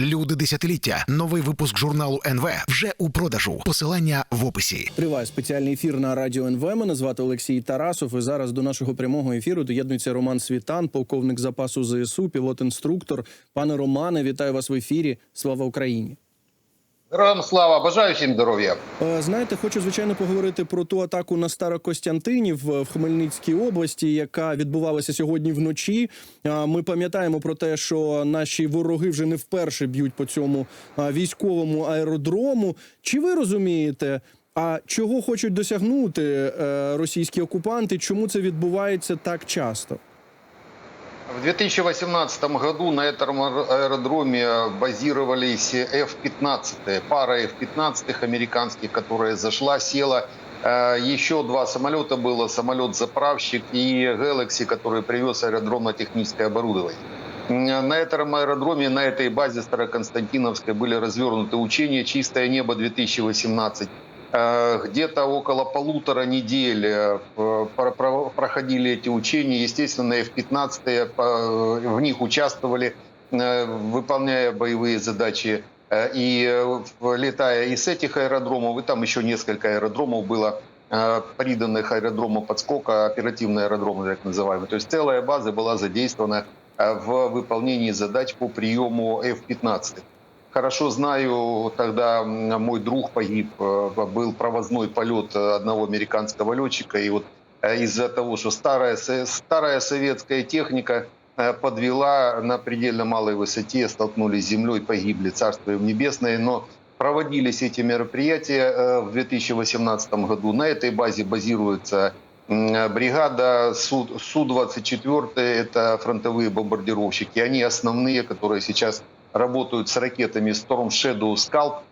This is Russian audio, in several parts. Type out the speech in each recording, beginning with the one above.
Люди десятиліття. Новий випуск журналу НВ вже у продажу. Посилання в описі. Триває спеціальний ефір на радіо НВ. Мене звати Олексій Тарасов. І зараз до нашого прямого ефіру доєднується Роман Світан, полковник запасу ЗСУ, пілот-інструктор. Пане Романе, вітаю вас в ефірі. Слава Україні! Героям слава, бажаю всім здоров'я. Е, Знаєте, хочу звичайно поговорити про ту атаку на Старокостянтинів е, в Хмельницькій області, яка відбувалася сьогодні вночі. Ми пам'ятаємо про те, що наші вороги вже не вперше б'ють по цьому військовому аеродрому. Чи ви розумієте? А чого хочуть досягнути е, російські окупанти? Чому це відбувається так часто? В 2018 году на этом аэродроме базировались F-15, пара F-15 американских, которая зашла, села. Э, Еще два самолета было, самолет-заправщик и Galaxy, который привез аэродромно-техническое оборудование. На этом аэродроме, на этой базе Староконстантиновской были развернуты учения «Чистое небо 2018». Э, Где-то около полутора недель э, про- про- проходили эти учения. Естественно, F-15 э, в них участвовали, э, выполняя боевые задачи. Э, И э, летая из этих аэродромов, и там еще несколько аэродромов было, э, приданных аэродрому подскока, оперативные аэродромы, так называемые. То есть целая база была задействована э, в выполнении задач по приему F-15. Хорошо знаю, тогда мой друг погиб, э, был провозной полет одного американского летчика, и вот э, из-за того, что старая, старая советская техника э, подвела на предельно малой высоте, столкнулись с землей, погибли, царство им небесное, но проводились эти мероприятия в 2018 году. На этой базе базируется бригада Су- Су-24, это фронтовые бомбардировщики. Они основные, которые сейчас работают с ракетами Storm Shadow Scalp.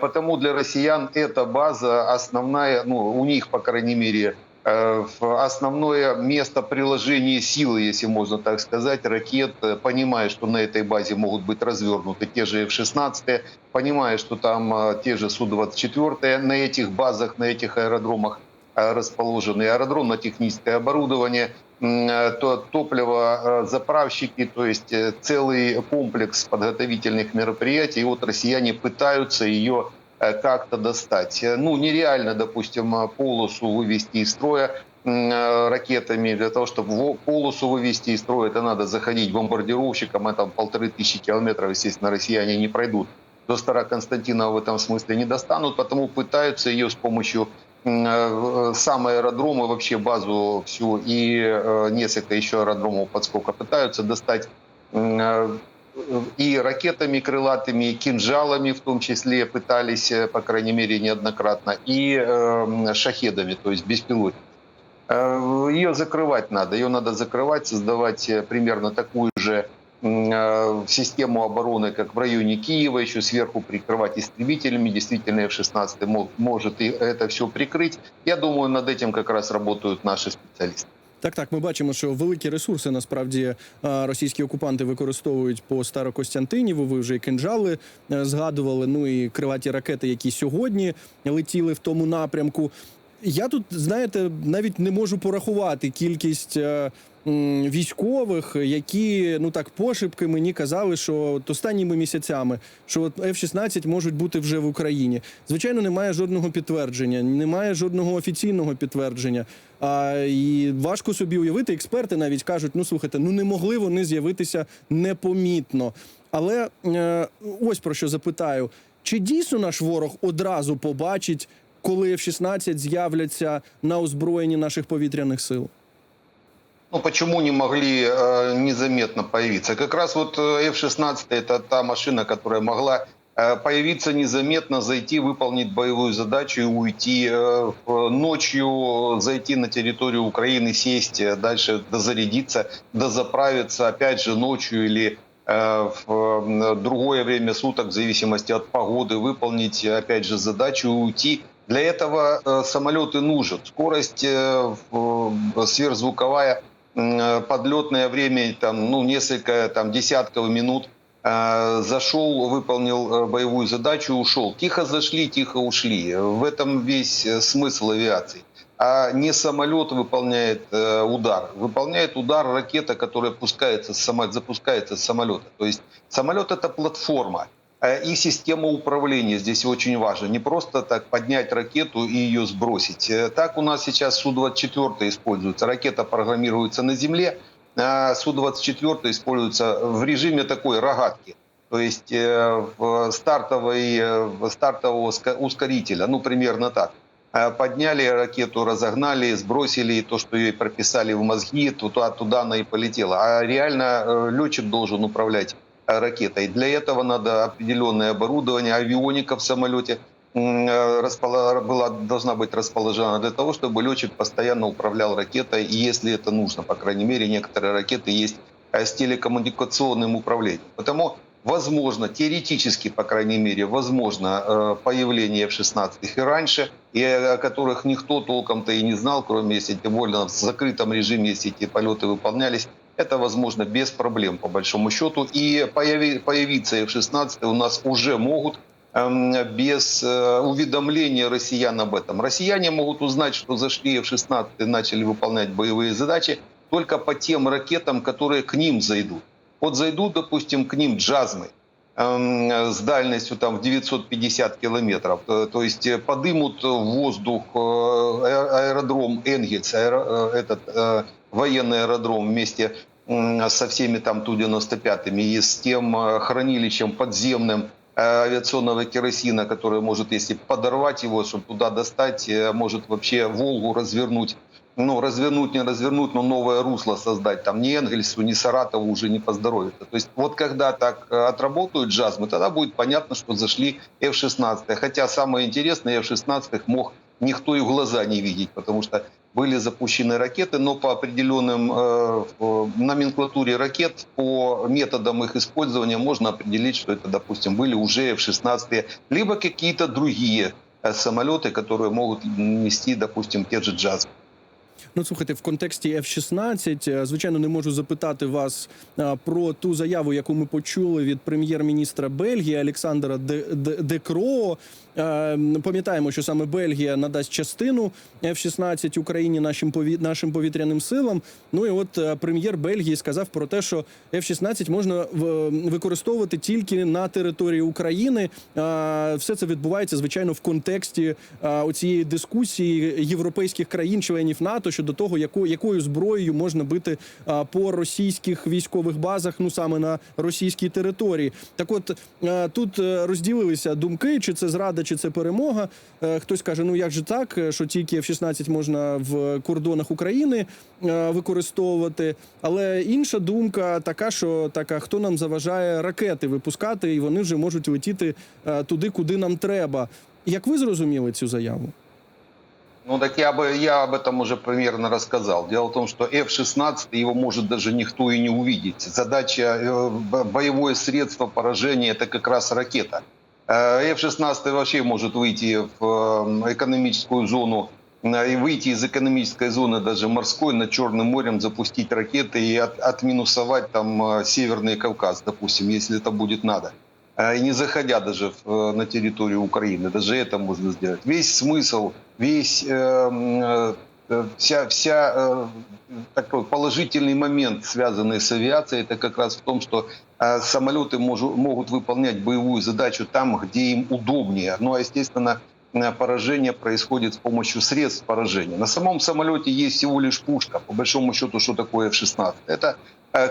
Потому для россиян эта база основная, ну, у них, по крайней мере, э, основное место приложения силы, если можно так сказать, ракет, э, понимая, что на этой базе могут быть развернуты те же F-16, понимая, что там э, те же Су-24, на этих базах, на этих аэродромах расположены аэродромно-техническое оборудование, то топливо, э, заправщики, то есть э, целый комплекс подготовительных мероприятий. И вот россияне пытаются ее э, как-то достать. Э, Ну, нереально, допустим, э, полосу вывести из строя э, ракетами. Для того, чтобы полосу вывести из строя, это надо заходить бомбардировщикам. Это полторы тысячи километров, естественно, россияне не пройдут. До Староконстантинова в этом смысле не достанут, потому пытаются ее с помощью э, сам аэродром и вообще базу всю и э, несколько еще аэродромов подскока пытаются достать э, и ракетами крылатыми, и кинжалами в том числе пытались, э, по крайней мере, неоднократно, и э, шахедами, то есть беспилотниками. Э, Ее закрывать надо, ее надо закрывать, создавать э, примерно такую же м, э, систему обороны, как в районе Киева, еще сверху прикрывать истребителями. Действительно, F-16 мо- может и это все прикрыть. Я думаю, над этим как раз работают наши специалисты. Так, так, ми бачимо, що великі ресурси насправді а, російські окупанти використовують по Старокостянтиніву. Ви вже і кинджали е, згадували. Ну і крилаті ракети, які сьогодні летіли в тому напрямку. Я тут, знаєте, навіть не можу порахувати кількість е, м, військових, які ну так пошепки мені казали, що от останніми місяцями, що от F-16 можуть бути вже в Україні. Звичайно, немає жодного підтвердження, немає жодного офіційного підтвердження. А, і важко собі уявити. Експерти навіть кажуть: ну слухайте, ну не могли вони з'явитися непомітно. Але е, ось про що запитаю: чи дійсно наш ворог одразу побачить, коли F-16 з'являться на озброєнні наших повітряних сил? Ну, почему не могли э, незаметно появиться? Как раз вот э, F-16 это та машина, которая могла э, появиться незаметно, зайти, выполнить боевую задачу и уйти э, в- ночью, зайти на территорию Украины, сесть, э, дальше дозарядиться, дозаправиться, опять же ночью или э, в э, другое время суток, в зависимости от погоды, выполнить, э, опять же, задачу и уйти. Для этого э, самолет нужен. Скорость э, э, сверхзвуковая, э, подлетное время, там, ну, несколько там, десятков минут. Э, Зашел, выполнил э, боевую задачу, ушел. Тихо зашли, тихо ушли. В этом весь э, смысл авиации. а не самолет выполняет э, удар. Выполняет удар ракета, которая пускается запускается с самолета. То есть самолет это платформа. Э, И система управления здесь очень важна. Не просто так поднять ракету и ее сбросить. Э, Так у нас сейчас Су-24 используется. Ракета программируется на земле, а Су-24 используется в режиме такой рогатки. То есть э, в стартовой, э, в стартового ускорителя, ну примерно так. Подняли ракету, разогнали, сбросили то, что ей прописали в мозги, туда, туда она и полетела. А реально летчик должен управлять ракетой. Для этого надо определенное оборудование, авионика в самолете э, была, должна быть расположена для того, чтобы летчик постоянно управлял ракетой, если это нужно, по крайней мере, некоторые ракеты есть э, с телекоммуникационным управлением. Потому возможно, теоретически, по крайней мере, возможно э, появление F-16 и раньше, и о которых никто толком-то и не знал, кроме если более в закрытом режиме, если эти полеты выполнялись. Это возможно без проблем, по большому счету. И появи- появиться F-16 у нас уже могут эм, без э, уведомления россиян об этом. Россияне могут узнать, что зашли F-16 и начали выполнять боевые задачи только по тем ракетам, которые к ним зайдут. Вот зайдут, допустим, к ним джазмы с дальностью там в 950 километров, э, то есть э, подымут в воздух э, аэ- аэродром Энгельс, аэро- э, этот э, военный аэродром вместе со всеми там Ту-95 и с тем э, хранилищем подземным э, авиационного керосина, который может, если подорвать его, чтобы туда достать, э, может вообще Волгу развернуть ну, развернуть, не развернуть, но новое русло создать. Там ни Энгельсу, ни Саратову уже не поздоровится. То есть вот когда так э, отработают джазмы, тогда будет понятно, что зашли F-16. Хотя самое интересное, F-16 мог никто и в глаза не видеть, потому что были запущены ракеты, но по определенным э, номенклатуре ракет, по методам их использования можно определить, что это, допустим, были уже F-16, либо какие-то другие э, самолеты, которые могут нести, допустим, те же джазмы. Ну, слухайте, в контексті F-16, е, звичайно, не можу запитати вас е, про ту заяву, яку ми почули від прем'єр-міністра Бельгії Олександра Де, Де, Де Кроо. Е, Пам'ятаємо, що саме Бельгія надасть частину F-16 Україні нашим пові... нашим повітряним силам. Ну і от прем'єр Бельгії сказав про те, що F-16 можна використовувати тільки на території України. Все це відбувається звичайно в контексті оцієї дискусії європейських країн-членів НАТО щодо того, яко, якою зброєю можна бити е, по російських військових базах, ну саме на російській території. Так, от е, тут е, розділилися думки, чи це зрада, чи це перемога. Е, Хтось каже, ну як же так, що тільки F-16 можна в кордонах України е, використовувати. Але інша думка така, що така, хто нам заважає ракети випускати, і вони вже можуть летіти е, туди, куди нам треба. Як ви зрозуміли цю заяву? Ну так я, бы, я об этом уже примерно рассказал. Дело в том, что F-16, его может даже никто и не увидеть. Задача, э, бо- боевое средство поражения – это как раз ракета. Э, F-16 вообще может выйти в э, экономическую зону э, и выйти из экономической зоны даже морской над Черным морем, запустить ракеты и от- отминусовать там э, Северный Кавказ, допустим, если это будет надо. Э, И не заходя даже в, э, на территорию Украины, даже это можно сделать. Весь смысл, весь э, э, вся, вся э, такой положительный момент, связанный с авиацией, это как раз в том, что э, самолеты можу- могут выполнять боевую задачу там, где им удобнее. Ну, а естественно, поражение происходит с помощью средств поражения. На самом самолете есть всего лишь пушка. По большому счету, что такое F-16? Это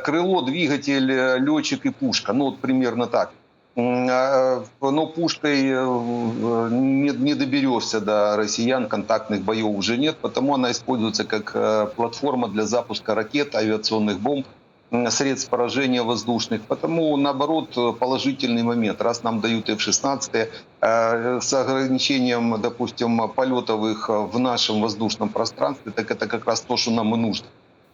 крыло, двигатель, летчик и пушка. Ну, вот примерно так. А, э, Но пушкой э, не, не доберешься до россиян, контактных боев уже нет, потому она используется как э, платформа для запуска ракет, авиационных бомб, средств поражения воздушных. Потому, наоборот, положительный момент. Раз нам дают F-16 э, с ограничением, допустим, полетов их в нашем воздушном пространстве, так это как раз то, что нам и нужно.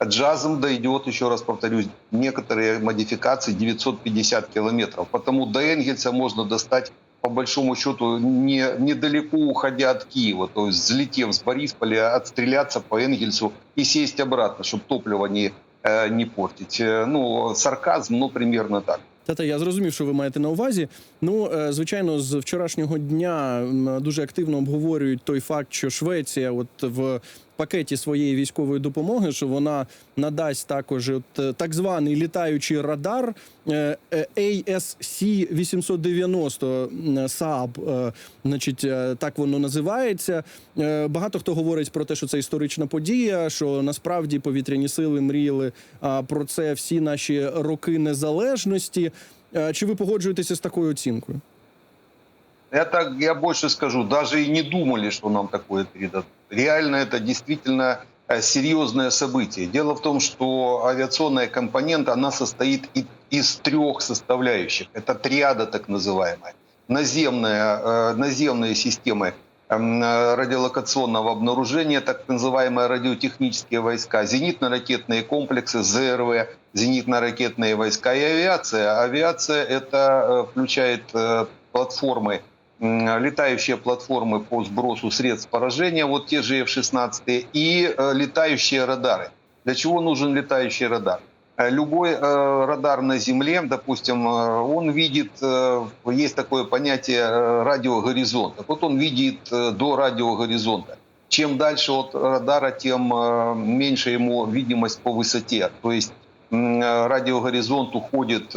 Джазом дойдет, еще раз повторюсь, некоторые модификации 950 километров. Потому до Энгельса можно достать, по большому счету, не, недалеко уходя от Киева. То есть, взлетев с Борисполя, отстреляться по Энгельсу и сесть обратно, чтобы топливо не, э, не портить. Э, Ну, сарказм, ну, примерно так. Та-та, я зрозумів, що ви маєте на увазі. Ну, е, звичайно, з вчорашнього дня м, дуже активно обговорюють той факт, що Швеція, от в пакеті своєї військової допомоги, що вона надасть також е, так званий літаючий радар е, е, ASC 890 Saab, значить, так воно називається. Багато хто говорить про те, що це історична подія, що насправді повітряні сили мріяли про це всі наші роки незалежності. Чи ви погоджуєтеся з такою оцінкою? Я так, я больше скажу, даже и не думали, что нам такое передадут. Реально это действительно э, серьезное событие. Дело в том, что авиационная компонента, она состоит из трех составляющих. Это триада так называемая. Наземная, э, наземные системы эм, радиолокационного обнаружения, так называемые радиотехнические войска, зенитно-ракетные комплексы, ЗРВ, зенитно-ракетные войска и авиация. Авиация это э, включает платформы, летающие платформы по сбросу средств поражения, вот те же F-16, и э, летающие радары. Для чего нужен летающий радар? Э, Любой э, радар на Земле, допустим, он видит, есть такое понятие радиогоризонт. Так вот он видит до радиогоризонта. Чем дальше от радара, тем меньше ему видимость по высоте. То есть радиогоризонт уходит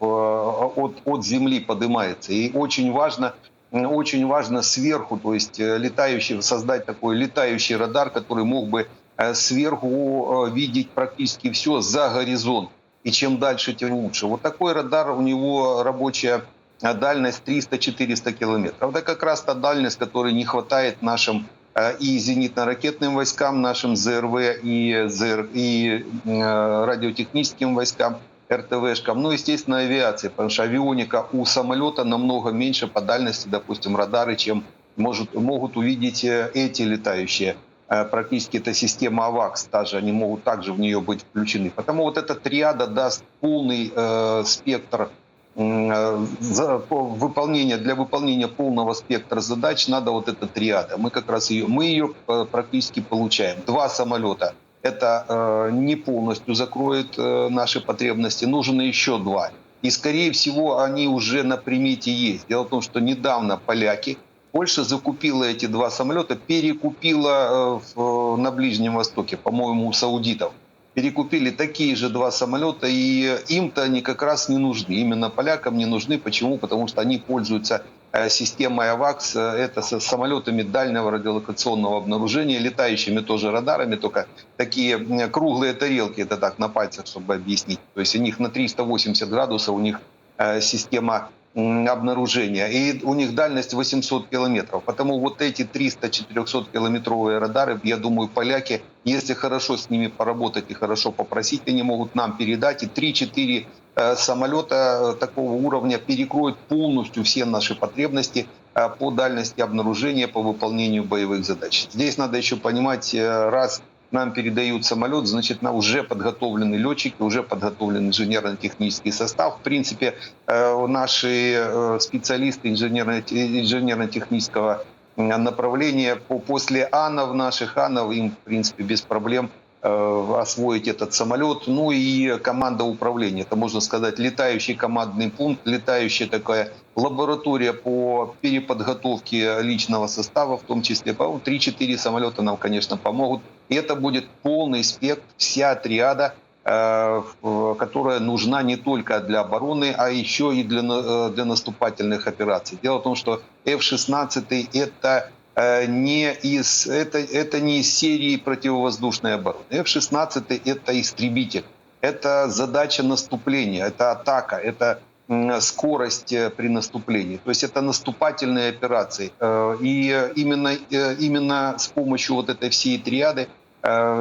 от, от Земли, поднимается. И очень важно, очень важно сверху, то есть э, летающий, создать такой летающий радар, который мог бы э, сверху э, видеть практически все за горизонт. И чем дальше, тем лучше. Вот такой радар, у него рабочая дальность 300-400 километров. Это как раз та дальность, которой не хватает нашим и зенитно-ракетным войскам, нашим ЗРВ и, ЗР, и радиотехническим войскам, РТВшкам, ну, естественно, авиации, потому что авионика у самолета намного меньше по дальности, допустим, радары, чем может, могут увидеть э, эти летающие. Э, Практически это система АВАКС, даже они могут также в нее быть включены. Потому вот эта триада даст полный э, спектр э, за- по- выполнения, для выполнения полного спектра задач надо вот эта триада. Мы как раз ее, мы ее практически получаем. Два самолета это э, не полностью закроет э, наши потребности. Нужно еще два. И, скорее всего, они уже на примете есть. Дело в том, что недавно поляки, Польша закупила эти два самолета, перекупила э, на Ближнем Востоке, по-моему, у саудитов. Перекупили такие же два самолета, и им-то они как раз не нужны. Именно полякам не нужны. Почему? Потому что они пользуются э, системой АВАКС. Э, Это со самолетами дальнего радиолокационного обнаружения, летающими тоже радарами, только такие круглые тарелки, это так на пальцах, чтобы объяснить. То есть у них на 380 градусов у них э, система обнаружения. И у них дальность 800 километров. Потому вот эти 300-400 километровые радары, я думаю, поляки, если хорошо с ними поработать и хорошо попросить, они могут нам передать. И 3-4 э, самолета э, такого уровня перекроют полностью все наши потребности э, по дальности обнаружения, по выполнению боевых задач. Здесь надо еще понимать, э, раз нам передают самолет, значит, на уже подготовлены летчики, уже подготовлен инженерно-технический состав. В принципе, э, наши э, специалисты инженерно- инженерно-технического м, направления по- после АНов, наших АНов, им, в принципе, без проблем э, освоить этот самолет. Ну и команда управления. Это, можно сказать, летающий командный пункт, летающая такая лаборатория по переподготовке личного состава, в том числе. По-моему, 3-4 самолета нам, конечно, помогут. Это будет полный спектр, вся триада, э, которая нужна не только для обороны, а еще и для, э, для наступательных операций. Дело в том, что F-16 это э, не из, это, это не из серии противовоздушной обороны. F-16 это истребитель. Это задача наступления, это атака, это скорость э, при наступлении. То есть это наступательные операции. Э, И э, именно, именно с помощью вот этой всей триады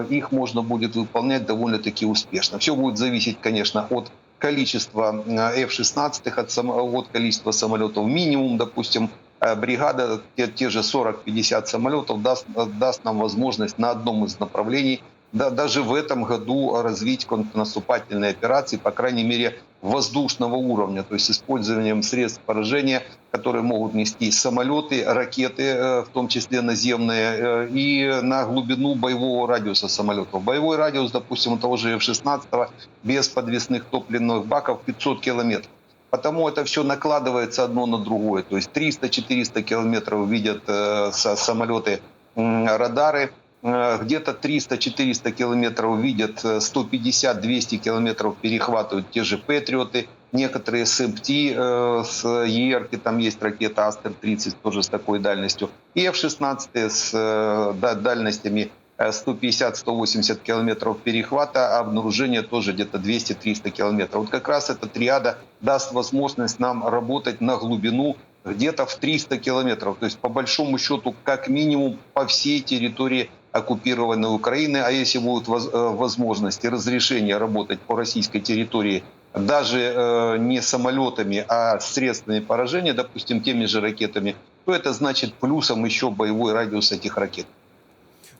их можно будет выполнять довольно-таки успешно. Все будет зависеть, конечно, от количества э, F-16, от, от количества самолетов. Минимум, допустим, бригада, те, те же 40-50 самолетов даст, даст нам возможность на одном из направлений да, даже в этом году развить контрнаступательные операции, по крайней мере, воздушного уровня, то есть использованием средств поражения, которые могут нести самолеты, ракеты, э, в том числе наземные, э, и на глубину боевого радиуса самолетов. Боевой радиус, допустим, у того же F-16 без подвесных топливных баков 500 километров. Потому это все накладывается одно на другое. То есть 300-400 километров видят э, самолеты радары, где-то 300-400 километров видят, э, 150-200 километров перехватывают те же Патриоты, некоторые СМТ э, с ЕРКи, там есть ракета Астер-30 тоже с такой дальностью, и F-16 с э, да- дальностями э, 150-180 километров перехвата, а обнаружение тоже где-то 200-300 километров. Вот как раз эта триада даст возможность нам работать на глубину где-то в 300 километров. То есть, по большому счету, как минимум по всей территории оккупированной Украины. А если будут э, возможности разрешения работать по российской территории даже э, не самолетами, а средствами поражения, допустим, теми же ракетами, то это значит плюсом еще боевой радиус этих ракет.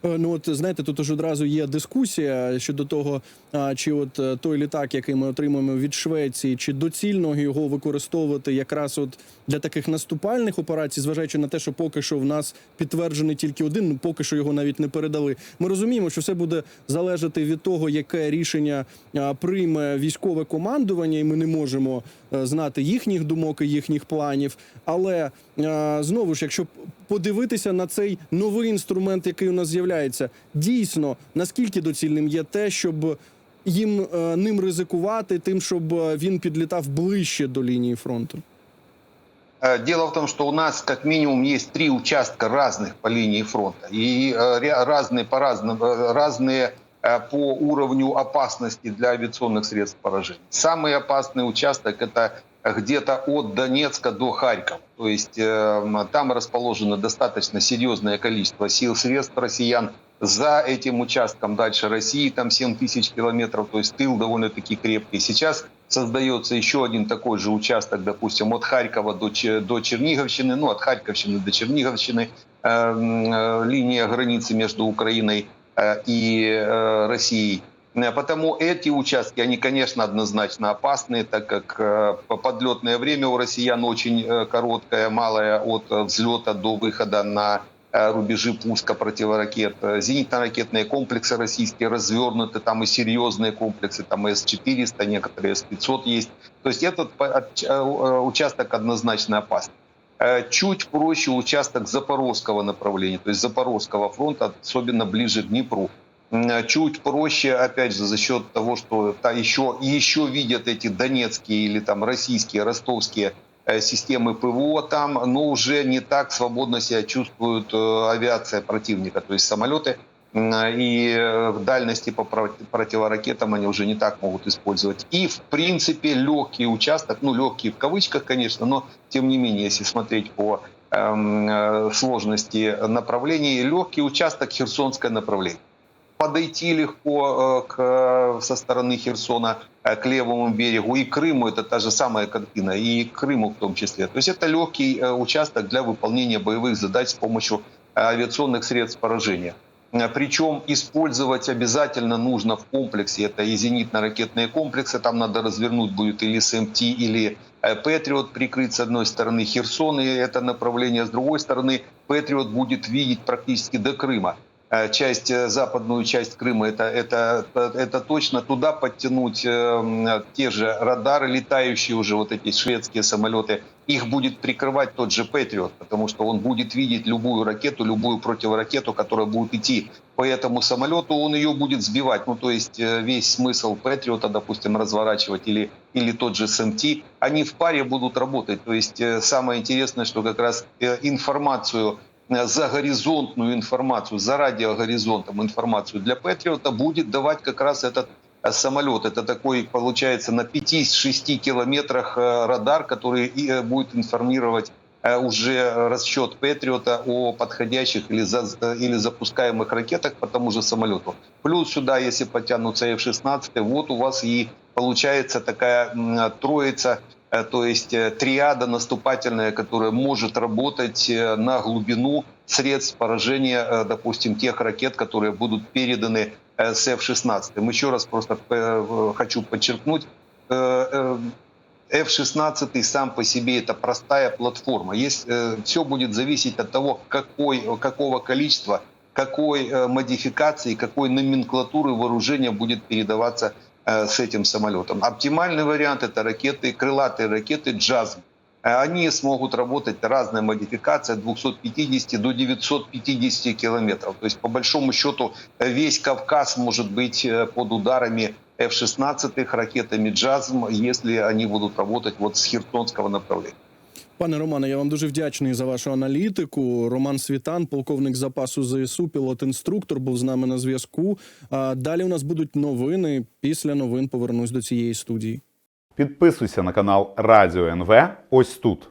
Е, Ну от знаєте, тут ж одразу є дискусія щодо того, чи от е, той літак, який ми отримуємо від Швеції, чи доцільно його використовувати якраз от для таких наступальних операцій, зважаючи на те, що поки що в нас підтверджений тільки один, ну поки що його навіть не передали. Ми розуміємо, що все буде залежати від того, яке рішення прийме військове командування, і ми не можемо е, знати їхніх думок і їхніх планів. Але знову ж, якщо подивитися на цей новий інструмент, який у нас з'являється, дійсно наскільки доцільним є те, щоб їм е, ним ризикувати, тим, щоб е, він підлітав ближче до лінії фронту. Э, Дело в том, что у нас как минимум есть три участка разных по линии фронта. И э, ре- разные по разному, э, разные э, по уровню опасности для авиационных средств поражения. Самый опасный участок это где-то от Донецка до Харькова. То есть э, м, там расположено достаточно серьезное количество сил, средств россиян. За этим участком дальше России, там 7 тысяч километров, то есть тыл довольно-таки крепкий. Сейчас создается еще один такой же участок, допустим, от Харькова до, до Черниговщины, ну, от Харьковщины до Черниговщины, э, э, линия границы между Украиной э, и э, Россией. Э, Потому эти участки, они, конечно, однозначно опасные, так как э, по- подлетное время у россиян очень э, короткое, малое от взлета до выхода на рубежи пуска противоракет. Зенитно-ракетные комплексы российские развернуты, там и серьезные комплексы, там и С-400, некоторые С-500 есть. То есть этот участок однозначно опасный. Э, Чуть проще участок запорожского направления, то есть запорожского фронта, особенно ближе к Днепру. Чуть проще, опять же, за счет того, что та еще, еще видят эти донецкие или там российские, ростовские э, системы ПВО там, но уже не так свободно себя чувствует э, авиация противника, то есть самолеты и в дальности по прот- противоракетам они уже не так могут использовать. И, в принципе, легкий участок, ну, легкий в кавычках, конечно, но, тем не менее, если смотреть по эм, э, сложности направлений, легкий участок Херсонское направление подойти легко э, к, э, со стороны Херсона э, к левому берегу. И Крыму это та же самая картина, и Крыму в том числе. То есть это легкий участок для выполнения боевых задач с помощью авиационных средств поражения. Причем использовать обязательно нужно в комплексе. Это и зенитно-ракетные комплексы. Там надо развернуть будет или СМТ, или Патриот прикрыть с одной стороны Херсон и это направление, с другой стороны Патриот будет видеть практически до Крыма часть, э, западную часть Крыма, это, это, это точно туда подтянуть э, те же радары, летающие уже вот эти шведские самолеты, их будет прикрывать тот же Патриот, потому что он будет видеть любую ракету, любую противоракету, которая будет идти по этому самолету, он ее будет сбивать. Ну, то есть э, весь смысл Патриота, допустим, разворачивать или, или тот же СМТ, они в паре будут работать. То есть э, самое интересное, что как раз э, информацию э, за горизонтную информацию, за радиогоризонтом информацию для Патриота будет давать как раз этот э, самолет. Это такой, получается, на 5-6 километрах э, радар, который э, будет информировать э, уже расчет Патриота о подходящих или, за, э, или запускаемых ракетах по тому же самолету. Плюс сюда, если потянутся F-16, вот у вас и получается такая троица Э, то есть э, триада наступательная, которая может работать э, на глубину средств поражения, э, допустим, тех ракет, которые будут переданы э, с F-16. Еще раз просто э, хочу подчеркнуть, э, э, F-16 сам по себе это простая платформа. Есть, э, все будет зависеть от того, какой, какого количества, какой э, модификации, какой номенклатуры вооружения будет передаваться э, с этим самолетом. Оптимальный вариант это ракеты, крылатые ракеты «Джазм». Э, Они смогут работать разная модификация от 250 до 950 километров. То есть, по большому счету, э, весь Кавказ может быть э, под ударами F-16 ракетами «Джазм», если они будут работать вот с Херсонского направления. Пане Романе, я вам дуже вдячний за вашу аналітику. Роман Світан, полковник запасу ЗСУ, пілот-інструктор, був з нами на зв'язку. А далі у нас будуть новини. Після новин повернусь до цієї студії. Підписуйся на канал Радіо НВ ось тут.